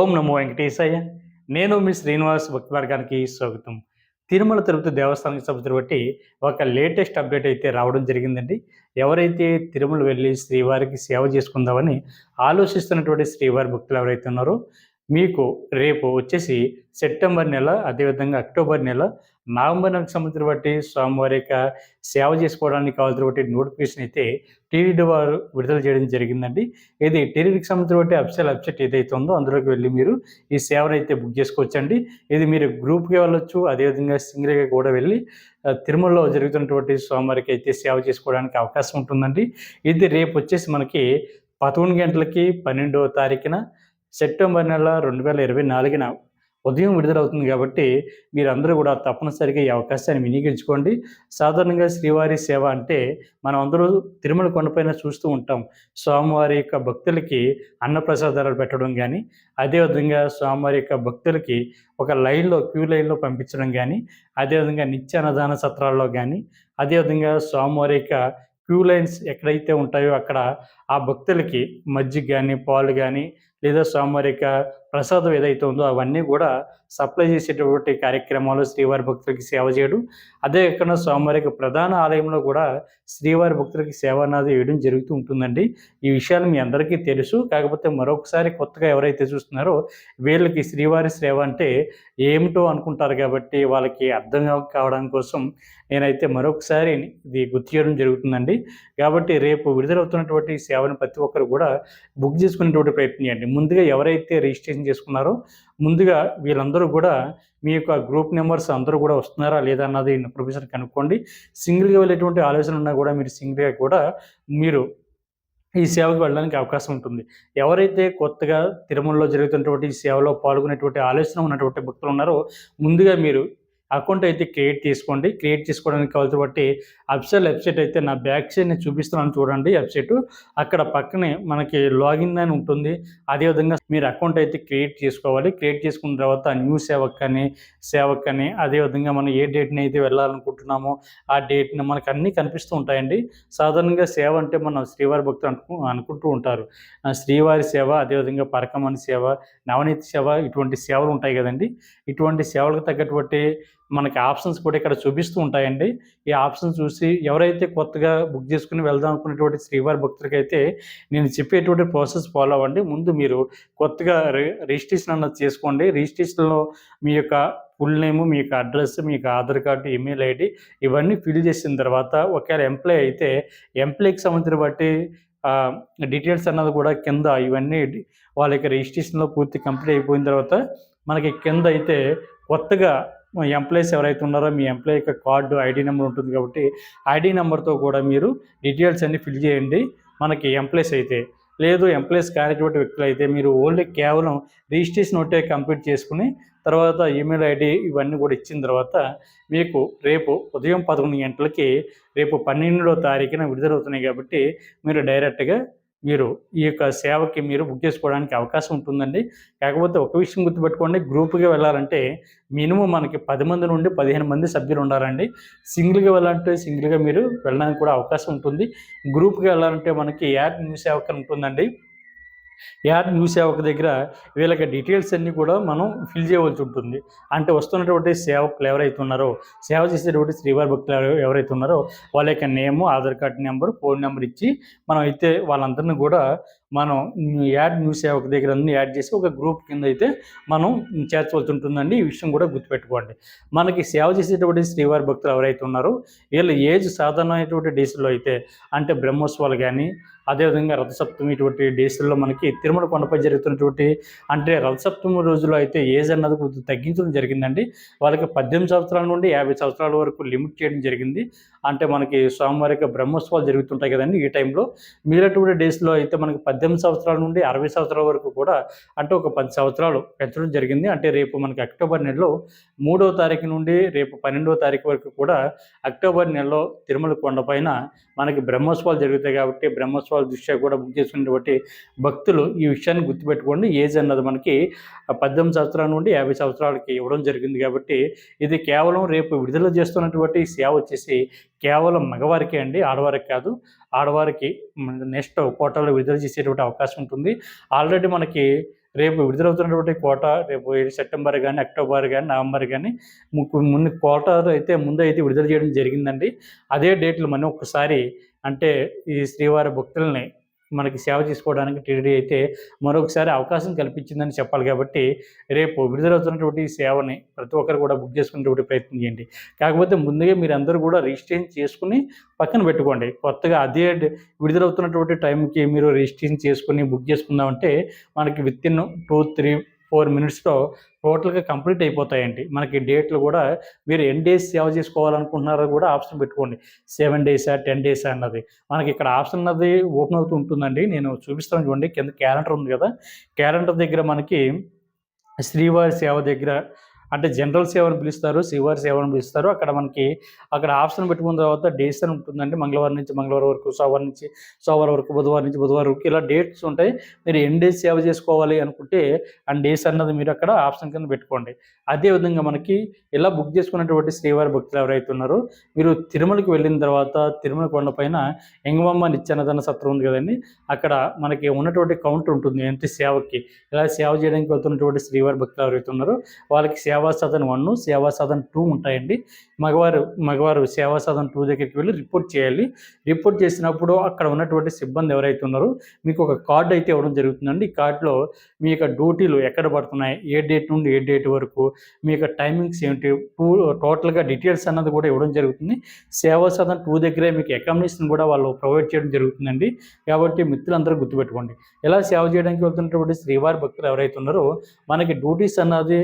ఓం నమో వెంకటేశయ్య. నేను మీ శ్రీనివాస్ భక్తి మార్గానికి స్వాగతం. తిరుమల తిరుపతి దేవస్థానానికి సంబంధించిన బట్టి ఒక లేటెస్ట్ అప్డేట్ అయితే రావడం జరిగిందండి. ఎవరైతే తిరుమల వెళ్ళి శ్రీవారికి సేవ చేసుకుందామని ఆలోచిస్తున్నటువంటి శ్రీవారి భక్తులు ఎవరైతే ఉన్నారో మీకు రేపు వచ్చేసి సెప్టెంబర్ నెల అదేవిధంగా అక్టోబర్ నెల నవంబర్ నెలకు సంబంధించిన బట్టి స్వామివారి యొక్క సేవ చేసుకోవడానికి కావాల్సిన బట్టి నోటిఫికేషన్ అయితే టీడీడీ వారు విడుదల చేయడం జరిగిందండి. ఇది టీడీడీకి సంబంధించిన బట్టి అప్సెట్ వెబ్సైట్ ఏదైతే ఉందో అందులోకి వెళ్ళి మీరు ఈ సేవను అయితే బుక్ చేసుకోవచ్చండి. ఇది మీరు గ్రూప్గా వెళ్ళొచ్చు అదేవిధంగా సింగిల్గా కూడా వెళ్ళి తిరుమలలో జరుగుతున్నటువంటి స్వామివారికి అయితే సేవ చేసుకోవడానికి అవకాశం ఉంటుందండి. ఇది రేపు వచ్చేసి మనకి పదకొండు గంటలకి పన్నెండవ తారీఖున సెప్టెంబర్ నెల రెండు వేల ఇరవై నాలుగున ఉదయం విడుదలవుతుంది కాబట్టి మీరందరూ కూడా తప్పనిసరిగా ఈ అవకాశాన్ని వినియోగించుకోండి. సాధారణంగా శ్రీవారి సేవ అంటే మనం అందరూ తిరుమల కొండపైన చూస్తూ ఉంటాం. స్వామివారి యొక్క భక్తులకి అన్నప్రసాదాలు పెట్టడం కానీ అదేవిధంగా స్వామివారి యొక్క భక్తులకి ఒక లైన్లో క్యూ లైన్లో పంపించడం కానీ అదేవిధంగా నిత్య అన్నదాన సత్రాల్లో కానీ అదేవిధంగా స్వామివారి యొక్క క్యూ లైన్స్ ఎక్కడైతే ఉంటాయో అక్కడ ఆ భక్తులకి మజ్జిగ కానీ పాలు కానీ లేదా స్వామివారి యొక్క ప్రసాదం ఏదైతే ఉందో అవన్నీ కూడా సప్లై చేసేటటువంటి కార్యక్రమాలు శ్రీవారి భక్తులకి సేవ చేయడం. అదే కాకుండా స్వామివారి యొక్క ప్రధాన ఆలయంలో కూడా శ్రీవారి భక్తులకి సేవ అన్నది వేయడం జరుగుతూ ఉంటుందండి. ఈ విషయాలు మీ అందరికీ తెలుసు. కాకపోతే మరొకసారి కొత్తగా ఎవరైతే చూస్తున్నారో వీళ్ళకి శ్రీవారి సేవ అంటే ఏమిటో అనుకుంటారు కాబట్టి వాళ్ళకి అర్థం కావడం కోసం నేనైతే మరొకసారి ఇది గుర్తు చేయడం జరుగుతుందండి. కాబట్టి రేపు విడుదలవుతున్నటువంటి సేవను ప్రతి ఒక్కరు కూడా బుక్ చేసుకునేటువంటి ప్రయత్నం చేయండి. ముందుగా ఎవరైతే రిజిస్ట్రేషన్ చేసుకున్నారో ముందుగా వీళ్ళందరూ కూడా మీ యొక్క గ్రూప్ నెంబర్స్ అందరూ కూడా వస్తున్నారా లేదా అన్నది ప్రొఫెసర్ కనుక్కోండి. సింగిల్గా వెళ్ళేటువంటి ఆలోచన ఉన్నా కూడా మీరు సింగిల్గా కూడా మీరు ఈ సేవకు వెళ్ళడానికి అవకాశం ఉంటుంది. ఎవరైతే కొత్తగా తిరుమలలో జరుగుతున్నటువంటి ఈ సేవలో పాల్గొనేటువంటి ఆలోచన ఉన్నటువంటి భక్తులు ఉన్నారో ముందుగా మీరు అకౌంట్ అయితే క్రియేట్ చేసుకోండి. క్రియేట్ చేసుకోవడానికి కావాల్సిన బట్టి అప్సెల్ వెబ్సైట్ అయితే నా బ్యాక్ సైడ్ నేను చూపిస్తున్నాను చూడండి వెబ్సైట్. అక్కడ పక్కనే మనకి లాగిన్ అని ఉంటుంది. అదేవిధంగా మీరు అకౌంట్ అయితే క్రియేట్ చేసుకోవాలి. క్రియేట్ చేసుకున్న తర్వాత న్యూ సేవక్ కానీ సేవక్ కానీ అదేవిధంగా మనం ఏ డేట్ని అయితే వెళ్ళాలనుకుంటున్నామో ఆ డేట్ని మనకు అన్నీ కనిపిస్తూ ఉంటాయండి. సాధారణంగా సేవ అంటే మనం శ్రీవారి భక్తులు అనుకు అనుకుంటూ ఉంటారు. శ్రీవారి సేవ అదేవిధంగా పరకమని సేవ నవనీతి సేవ ఇటువంటి సేవలు ఉంటాయి కదండి. ఇటువంటి సేవలకు తగ్గటువంటి మనకి ఆప్షన్స్ కూడా ఇక్కడ చూపిస్తూ ఉంటాయండి. ఈ ఆప్షన్స్ చూసి ఎవరైతే కొత్తగా బుక్ చేసుకుని వెళ్దాం అనుకునేటువంటి శ్రీవారి భక్తులకైతే నేను చెప్పేటువంటి ప్రాసెస్ ఫాలో అవ్వండి. ముందు మీరు కొత్తగా రి రిజిస్ట్రేషన్ అన్నది చేసుకోండి. రిజిస్ట్రేషన్లో మీ యొక్క ఫుల్ నేము మీ యొక్క అడ్రస్ మీ యొక్క ఆధార్ కార్డు ఈమెయిల్ ఐడి ఇవన్నీ ఫిల్ చేసిన తర్వాత ఒకవేళ ఎంప్లాయ్ అయితే ఎంప్లాయ్కి సంబంధించిన బట్టి డీటెయిల్స్ అన్నది కూడా కింద ఇవన్నీ వాళ్ళ యొక్క రిజిస్ట్రేషన్లో పూర్తి కంప్లీట్ అయిపోయిన తర్వాత మనకి కింద అయితే కొత్తగా ఎంప్లాయీస్ ఎవరైతే ఉన్నారో మీ ఎంప్లాయ్ యొక్క కార్డు ఐడి నెంబర్ ఉంటుంది కాబట్టి ఐడి నెంబర్తో కూడా మీరు డీటెయిల్స్ అన్ని ఫిల్ చేయండి. మనకి ఎంప్లాయీస్ అయితే లేదు ఎంప్లాయీస్ కానిటువంటి వ్యక్తులు అయితే మీరు ఓన్లీ కేవలం రిజిస్ట్రేషన్ ఒకటే కంప్లీట్ చేసుకుని తర్వాత ఈమెయిల్ ఐడి ఇవన్నీ కూడా ఇచ్చిన తర్వాత మీకు రేపు ఉదయం పదకొండు గంటలకి రేపు పన్నెండో తారీఖున విడుదలవుతున్నాయి కాబట్టి మీరు డైరెక్ట్గా మీరు ఈ యొక్క సేవకి మీరు బుక్ చేసుకోవడానికి అవకాశం ఉంటుందండి. కాకపోతే ఒక విషయం గుర్తుపెట్టుకోండి. గ్రూప్గా వెళ్ళాలంటే మినిమం మనకి పది మంది నుండి పదిహేను మంది సభ్యులు ఉండాలండి. సింగిల్గా వెళ్ళాలంటే సింగిల్గా మీరు వెళ్ళడానికి కూడా అవకాశం ఉంటుంది. గ్రూప్గా వెళ్ళాలంటే మనకి యాడ్ న్యూస్ సేవకర్ ఉంటుందండి. యాడ్ న్యూస్ సేవక దగ్గర వీళ్ళకి డీటెయిల్స్ అన్నీ కూడా మనం ఫిల్ చేయవలసి ఉంటుంది. అంటే వస్తున్నటువంటి సేవకులు ఎవరైతే ఉన్నారో సేవ చేసేటువంటి శ్రీవారి భక్తులు ఎవరైతే ఉన్నారో వాళ్ళ యొక్క name Aadhaar card number phone number ఇచ్చి మనం అయితే వాళ్ళందరినీ కూడా మనం యాడ్ న్యూస్ సేవకు దగ్గర అన్ని యాడ్ చేసి ఒక గ్రూప్ కింద అయితే మనం చేర్చవలసి ఉంటుందండి ఈ విషయం కూడా గుర్తుపెట్టుకోండి. మనకి సేవ చేసేటువంటి శ్రీవారి భక్తులు ఎవరైతే ఉన్నారో వీళ్ళ ఏజ్ సాధారణమైనటువంటి డేస్లో అయితే అంటే బ్రహ్మోత్సవాలు కానీ అదేవిధంగా రథసప్తమి ఇటువంటి డేస్లో మనకి తిరుమల కొండపై జరుగుతున్నటువంటి అంటే రథసప్తమి రోజులో అయితే ఏజ్ అన్నది కొంచెం తగ్గించడం జరిగిందండి. వాళ్ళకి పద్దెనిమిది సంవత్సరాల నుండి యాభై సంవత్సరాల వరకు లిమిట్ చేయడం జరిగింది. అంటే మనకి స్వామివారి బ్రహ్మోత్సవాలు జరుగుతుంటాయి కదండి ఈ టైంలో. మిగిలినటువంటి డేస్లో అయితే మనకి పద్దెనిమిది సంవత్సరాల నుండి అరవై సంవత్సరాల వరకు కూడా అంటే ఒక పది సంవత్సరాలు పెంచడం జరిగింది. అంటే రేపు మనకి అక్టోబర్ నెలలో మూడవ తారీఖు నుండి రేపు పన్నెండవ తారీఖు వరకు కూడా అక్టోబర్ నెలలో తిరుమల కొండపైన మనకి బ్రహ్మోత్సవాలు జరుగుతాయి కాబట్టి బ్రహ్మోత్సవాల దృష్ట్యా కూడా బుక్ చేసుకున్నటువంటి భక్తులు ఈ విషయాన్ని గుర్తుపెట్టుకోండి. ఏజ్ అన్నది మనకి పద్దెనిమిది సంవత్సరాల నుండి యాభై సంవత్సరాలకి ఇవ్వడం జరిగింది కాబట్టి ఇది కేవలం రేపు విడుదల చేస్తున్నటువంటి సేవ వచ్చేసి కేవలం మగవారికే అండి ఆడవారికి కాదు. ఆడవారికి నెక్స్ట్ కోటాలో విడుదల చేసేటువంటి అవకాశం ఉంటుంది. ఆల్రెడీ మనకి రేపు విడుదలవుతున్నటువంటి కోట రేపు సెప్టెంబర్ కానీ అక్టోబర్ కానీ నవంబర్ కానీ ముక్కు ముందు కోట అయితే ముందు అయితే విడుదల చేయడం జరిగిందండి. అదే డేట్లు మనం ఒకసారి అంటే ఈ శ్రీవారి భక్తుల్ని మనకి సేవ చేసుకోవడానికి టీడీ అయితే మరొకసారి అవకాశం కల్పించిందని చెప్పాలి కాబట్టి రేపు విడుదలవుతున్నటువంటి సేవని ప్రతి ఒక్కరు కూడా బుక్ చేసుకునేటువంటి ప్రయత్నం చేయండి. కాకపోతే ముందుగా మీరు అందరూ కూడా రిజిస్ట్రేషన్ చేసుకుని పక్కన పెట్టుకోండి. కొత్తగా అదే విడుదలవుతున్నటువంటి టైంకి మీరు రిజిస్ట్రేషన్ చేసుకుని బుక్ చేసుకుందామంటే మనకి with in two three four మినిట్స్లో టోటల్గా కంప్లీట్ అయిపోతాయండి. మనకి డేట్లు కూడా మీరు ఎన్ని డేస్ సేవ చేసుకోవాలనుకుంటున్నారో కూడా ఆప్షన్ పెట్టుకోండి. సెవెన్ డేసా టెన్ డేసా అన్నది. మనకి ఇక్కడ ఆప్షన్ అన్నది ఓపెన్ అవుతూ ఉంటుందండి. నేను చూపిస్తాను చూడండి. కింద క్యాలెండర్ ఉంది కదా. క్యాలెండర్ దగ్గర మనకి శ్రీవారి సేవ దగ్గర అంటే జనరల్ సేవను పిలుస్తారు శివారి సేవ అని పిలుస్తారు. అక్కడ మనకి అక్కడ ఆప్షన్ పెట్టుకున్న తర్వాత డేస్ అని ఉంటుందండి. మంగళవారం నుంచి మంగళవారం వరకు సోమవారం నుంచి సోమవారం వరకు బుధవారం నుంచి బుధవారం వరకు ఇలా డేట్స్ ఉంటాయి. మీరు ఎన్ని డేస్ సేవ చేసుకోవాలి అనుకుంటే ఆ డేస్ అన్నది మీరు అక్కడ ఆప్షన్ కింద పెట్టుకోండి. అదేవిధంగా మనకి ఇలా బుక్ చేసుకున్నటువంటి శ్రీవారి భక్తులు ఎవరైతే ఉన్నారో మీరు తిరుమలకి వెళ్ళిన తర్వాత తిరుమల కొండపైన ఎంగమమ్మ నిత్యానదాన సత్రం ఉంది కదండి. అక్కడ మనకి ఉన్నటువంటి కౌంటర్ ఉంటుంది ఎంత సేవకి. ఇలా సేవ చేయడానికి వెళ్తున్నటువంటి శ్రీవారి భక్తులు ఎవరైతే ఉన్నారో వాళ్ళకి సేవ సదన్ వన్ సేవా సదన్ టూ ఉంటాయండి. మగవారు మగవారు సేవా సదన్ టూ దగ్గరికి వెళ్ళి రిపోర్ట్ చేయాలి. రిపోర్ట్ చేసినప్పుడు అక్కడ ఉన్నటువంటి సిబ్బంది ఎవరైతే ఉన్నారో మీకు ఒక కార్డు అయితే ఇవ్వడం జరుగుతుందండి. ఈ కార్డులో మీ యొక్క డ్యూటీలు ఎక్కడ పడుతున్నాయి ఏ డేట్ నుండి ఏ డేట్ వరకు మీ యొక్క టైమింగ్స్ ఏంటి టూ టోటల్గా డీటెయిల్స్ అన్నది కూడా ఇవ్వడం జరుగుతుంది. సేవా సదన్ టూ దగ్గరే మీకు అకామిడేషన్ కూడా వాళ్ళు ప్రొవైడ్ చేయడం జరుగుతుందండి. కాబట్టి మిత్రులందరూ గుర్తుపెట్టుకోండి. ఇలా సేవ చేయడానికి వెళ్తున్నటువంటి శ్రీవారి భక్తులు ఎవరైతే ఉన్నారో మనకి డ్యూటీస్ అన్నది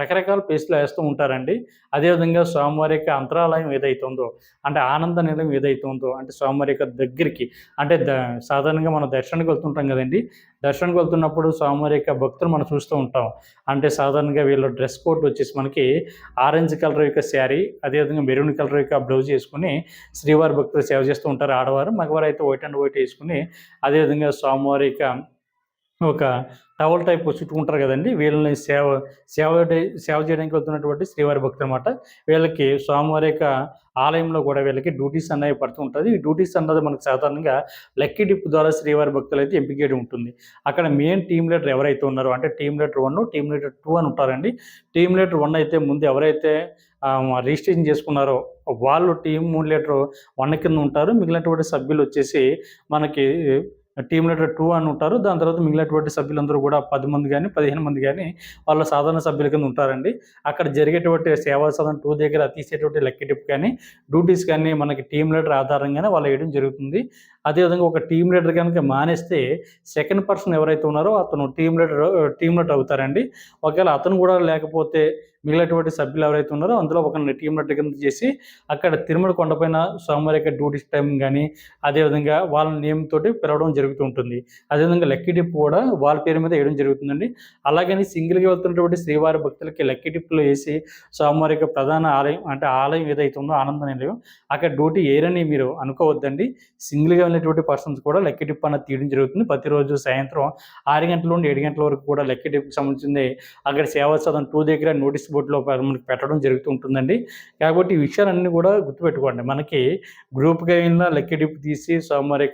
రకరకాల పేస్ట్లు వేస్తూ ఉంటారండి. అదేవిధంగా స్వామివారి యొక్క అంతరాలయం ఏదైతే ఉందో అంటే ఆనంద నిలయం ఏదైతే ఉందో అంటే స్వామివారి యొక్క దగ్గరికి అంటే ద సాధారణంగా మనం దర్శనానికి వెళ్తుంటాం కదండి. దర్శనానికి వెళ్తున్నప్పుడు స్వామివారి యొక్క భక్తులు మనం చూస్తూ ఉంటాం. అంటే సాధారణంగా వీళ్ళ డ్రెస్ కోడ్ వచ్చేసి మనకి ఆరెంజ్ కలర్ యొక్క శారీ అదేవిధంగా మెరూన్ కలర్ యొక్క బ్లౌజ్ వేసుకుని శ్రీవారి భక్తులు సేవ చేస్తూ ఉంటారు ఆడవారు. మగవారు అయితే వైట్ అండ్ వైట్ వేసుకుని అదేవిధంగా స్వామివారి యొక్క ఒక టవల్ టైప్ చుట్టుకుంటారు కదండి. వీళ్ళని సేవ సేవ సేవ చేయడానికి వెళ్తున్నటువంటి శ్రీవారి భక్తులు అనమాట వీళ్ళకి స్వామివారి యొక్క ఆలయంలో కూడా వీళ్ళకి డ్యూటీస్ అనేవి పడుతూ ఉంటుంది ఈ డ్యూటీస్ అన్నది మనకు సాధారణంగా లక్కీ డిప్ ద్వారా శ్రీవారి భక్తులు అయితే ఎంపిక చేయడం ఉంటుంది. అక్కడ మెయిన్ టీమ్ లీడర్ ఎవరైతే ఉన్నారో అంటే team leader one team leader two అని ఉంటారండి. టీమ్ లీడర్ వన్ అయితే ముందు ఎవరైతే రిజిస్ట్రేషన్ చేసుకున్నారో వాళ్ళు టీమ్ లీడర్ వన్ కింద ఉంటారు. మిగిలినటువంటి సభ్యులు వచ్చేసి మనకి టీమ్ లీడర్ టూ అని ఉంటారు. దాని తర్వాత మిగిలినటువంటి సభ్యులందరూ కూడా పది మంది కానీ పదిహేను మంది కానీ వాళ్ళ సాధారణ సభ్యుల కింద ఉంటారండి. అక్కడ జరిగేటువంటి సేవా సాధన టూ దగ్గర తీసేటువంటి లక్కీ కానీ డ్యూటీస్ కానీ మనకి టీమ్ లీడర్ ఆధారంగానే వాళ్ళు వేయడం జరుగుతుంది. అదేవిధంగా ఒక టీమ్ లీడర్ కనుక మానేస్తే సెకండ్ పర్సన్ ఎవరైతే ఉన్నారో అతను టీమ్ లీడర్ టీమ్ లీడర్ అవుతారండి. ఒకవేళ అతను కూడా లేకపోతే మిగిలినటువంటి సభ్యులు ఎవరైతే ఉన్నారో అందులో ఒక టీం లీడర్ కింద చేసి అక్కడ తిరుమల కొండపైన స్వామివారి యొక్క డ్యూటీ టైం కానీ అదేవిధంగా వాళ్ళ నేమ్ తోటి పిలవడం జరుగుతూ ఉంటుంది. అదేవిధంగా లక్కీ టిప్ కూడా వాళ్ళ పేరు మీద వేయడం జరుగుతుందండి. అలాగని సింగిల్గా వెళ్తున్నటువంటి శ్రీవారి భక్తులకి లక్కీ టిప్లు వేసి స్వామివారి యొక్క ప్రధాన ఆలయం అంటే ఆలయం ఏదైతే ఉందో ఆనంద నిలయం అక్కడ డ్యూటీ ఏరని మీరు అనుకోవద్దండి. సింగిల్గా వెళ్ళినటువంటి పర్సన్స్ కూడా లక్కీ టిప్ అన్నది తీయడం జరుగుతుంది. ప్రతిరోజు సాయంత్రం ఆరు గంటల నుండి ఏడు గంటల వరకు కూడా లక్కీ డిప్కి సంబంధించింది అక్కడ సేవా సదన్ టూ దగ్గర నోటీస్ బోర్డులో మనకి పెట్టడం జరుగుతూ ఉంటుందండి. కాబట్టి ఈ విషయాలన్నీ కూడా గుర్తుపెట్టుకోండి. మనకి గ్రూప్గా వెళ్ళిన లక్కీ టిప్ తీసి సోమవారి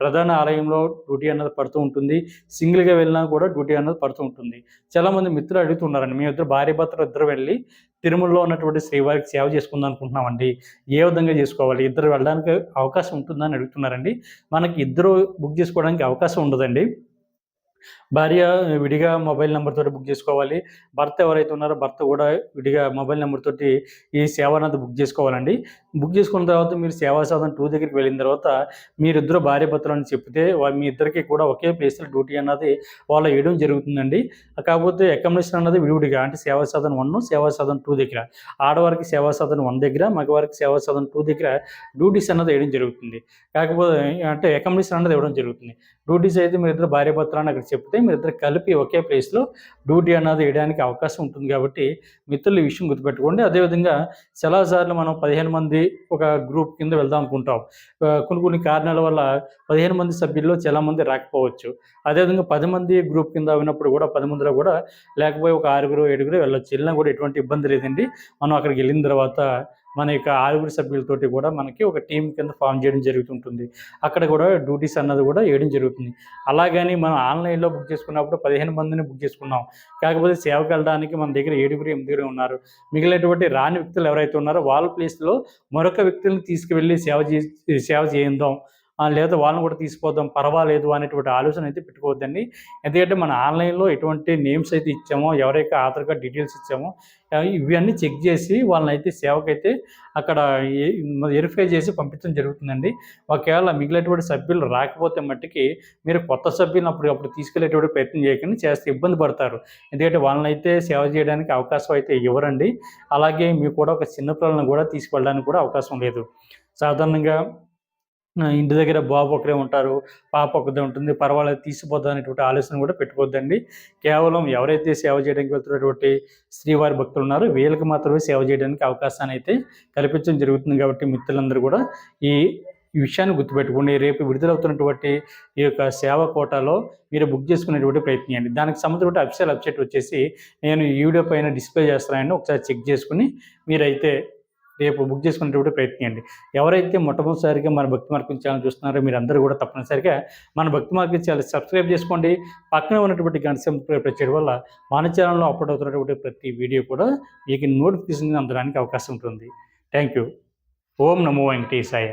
ప్రధాన ఆలయంలో డ్యూటీ అన్నది పడుతూ ఉంటుంది. సింగిల్గా వెళ్ళినా కూడా డ్యూటీ అన్నది పడుతూ ఉంటుంది. చాలామంది మిత్రులు అడుగుతున్నారండి మీ ఇద్దరు భార్య భర్తలు ఇద్దరు వెళ్ళి తిరుమలలో ఉన్నటువంటి శ్రీవారికి సేవ చేసుకుందాం అనుకుంటున్నామండి. ఏ విధంగా చేసుకోవాలి? ఇద్దరు వెళ్ళడానికి అవకాశం ఉంటుందని అడుగుతున్నారండి. మనకి ఇద్దరు బుక్ చేసుకోవడానికి అవకాశం ఉండదండి. భార్య విడిగా మొబైల్ నెంబర్ తోటి బుక్ చేసుకోవాలి. భర్త ఎవరైతే ఉన్నారో భర్త కూడా విడిగా మొబైల్ నెంబర్ తోటి ఈ సేవ అనేది బుక్ చేసుకోవాలండి. బుక్ చేసుకున్న తర్వాత మీరు సేవా సాధన టూ దగ్గరికి వెళ్ళిన తర్వాత మీరిద్దరు భార్య భర్తలు అని చెప్తే మీ ఇద్దరికి కూడా ఒకే ప్లేస్లో డ్యూటీ అన్నది వాళ్ళు వేయడం జరుగుతుందండి. కాకపోతే అకామిడేషన్ అన్నది విడివిడిగా అంటే సేవా సాధన వన్ సేవా సాధన టూ దగ్గర. ఆడవారికి సేవా సాధన వన్ దగ్గర మగవారికి సేవా సాధన టూ దగ్గర డ్యూటీస్ అన్నది వేయడం జరుగుతుంది. కాకపోతే అంటే అకామిడేషన్ అన్నది ఇవ్వడం జరుగుతుంది. డ్యూటీస్ అయితే మీరు ఇద్దరు భార్య భర్తలు అని అక్కడ చెప్తే మీరు ఇద్దరు కలిపి ఒకే ప్లేస్లో డ్యూటీ అన్నది వేయడానికి అవకాశం ఉంటుంది కాబట్టి మిత్రులు ఈ విషయం గుర్తుపెట్టుకోండి. అదేవిధంగా చాలాసార్లు మనం పదిహేను మంది ఒక గ్రూప్ కింద వెళ్దాం అనుకుంటాం. కొన్ని కొన్ని కారణాల వల్ల పదిహేను మంది సభ్యుల్లో చాలా మంది రాకపోవచ్చు. అదేవిధంగా పది మంది గ్రూప్ కింద అయినప్పుడు కూడా పది మందిలో కూడా లేకపోయి ఒక ఆరుగురు ఏడుగురు వెళ్ళొచ్చు. వెళ్ళినా కూడా ఎటువంటి ఇబ్బంది లేదండి. మనం అక్కడికి వెళ్ళిన తర్వాత మన యొక్క ఆరుగురు సభ్యులతోటి కూడా మనకి ఒక టీం కింద ఫామ్ చేయడం జరుగుతుంటుంది. అక్కడ కూడా డ్యూటీస్ అన్నది కూడా వేయడం జరుగుతుంది. అలాగని మనం ఆన్లైన్లో బుక్ చేసుకున్నప్పుడు పదిహేను మందిని బుక్ చేసుకున్నాం. కాకపోతే సేవకు వెళ్ళడానికి మన దగ్గర ఏడుగురు ఎనిమిదిగురు ఉన్నారు. మిగిలినటువంటి రాని వ్యక్తులు ఎవరైతే ఉన్నారో వాళ్ళ ప్లేస్లో మరొక వ్యక్తులను తీసుకువెళ్ళి సేవ చే సేవ చేయిందాం. లేదా వాళ్ళని కూడా తీసిపోదాం పర్వాలేదు అనేటువంటి ఆలోచన అయితే పెట్టుకోవద్దండి. ఎందుకంటే మన ఆన్లైన్లో ఎటువంటి నేమ్స్ అయితే ఇచ్చామో ఎవరైతే ఆధార్ కార్డ్ డీటెయిల్స్ ఇచ్చామో ఇవన్నీ చెక్ చేసి వాళ్ళని అయితే సేవకైతే అక్కడ వెరిఫై చేసి పంపించడం జరుగుతుందండి. ఒకవేళ మిగిలినటువంటి సభ్యులు రాకపోతే మట్టికి మీరు కొత్త సభ్యులను అప్పుడు అప్పుడు తీసుకెళ్ళేటువంటి ప్రయత్నం చేయకుండా చేస్తే ఇబ్బంది పడతారు. ఎందుకంటే వాళ్ళని అయితే సేవ చేయడానికి అవకాశం అయితే ఇవ్వరండి. అలాగే మీకు కూడా ఒక చిన్న పిల్లలను కూడా తీసుకెళ్ళడానికి కూడా అవకాశం లేదు. సాధారణంగా ఇంటి దగ్గర బాబు ఒకరే ఉంటారు పాప ఒకదే ఉంటుంది పర్వాలేదు తీసిపోద్దాం అనేటువంటి ఆలోచన కూడా పెట్టుకోవద్దండి కేవలం ఎవరైతే సేవ చేయడానికి వెళ్తున్నటువంటి శ్రీవారి భక్తులు ఉన్నారో వీళ్ళకి మాత్రమే సేవ చేయడానికి అవకాశాన్ని అయితే కల్పించడం జరుగుతుంది కాబట్టి మిత్రులందరూ కూడా ఈ ఈ విషయాన్ని గుర్తుపెట్టుకోండి. రేపు విడుదలవుతున్నటువంటి ఈ యొక్క సేవ కోటాలో మీరు బుక్ చేసుకునేటువంటి ప్రయత్నం చేయండి. దానికి సంబంధించిన అఫీషియల్ వెబ్సైట్ వచ్చేసి నేను ఈ వీడియో పైన డిస్ప్లే చేస్తానని ఒకసారి చెక్ చేసుకుని మీరైతే రేపు బుక్ చేసుకునేటువంటి ప్రయత్నించండి. ఎవరైతే మొట్టమొదటిసారిగా మన భక్తి మార్గం ఛానల్ చూస్తున్నారో మీరు అందరూ కూడా తప్పనిసరిగా మన భక్తి మార్గం ఛానల్ సబ్స్క్రైబ్ చేసుకోండి. పక్కనే ఉన్నటువంటి గంట ప్రెస్ చేయడం వల్ల మన ఛానల్లో అప్లోడ్ అవుతున్నటువంటి ప్రతి వీడియో కూడా మీకు నోటిఫికేషన్ అందడానికి అవకాశం ఉంటుంది. Thank you Om Namo Venkatesaya.